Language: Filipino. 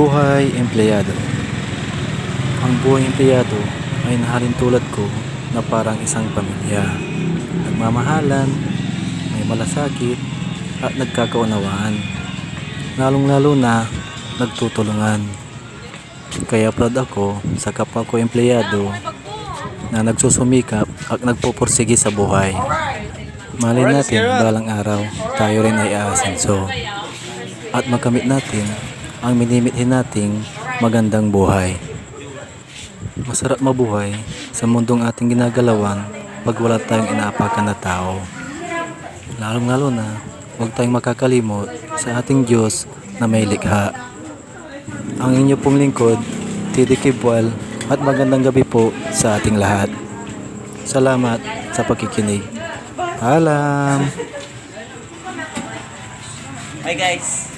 Buhay empleyado Ang buhay empleyado ay nahalin tulad ko na parang isang pamilya. Nagmamahalan, may malasakit at nagkakaunawaan. Lalong-lalo na nagtutulungan. Kaya proud ako sa kapwa ko empleyado na nagsusumikap at nagpupursige sa buhay. Malay natin balang araw tayo rin ay aasenso at makamit natin ang minimithin nating magandang buhay. Masarap mabuhay sa mundong ating ginagalawan pag wala tayong inaapakan na tao. Lalong lalo na huwag tayong makakalimot sa ating Diyos na may likha. Ang inyo pong lingkod, Titi Kibwal at magandang gabi po sa ating lahat. Salamat sa pakikinig. Paalam! Hi guys!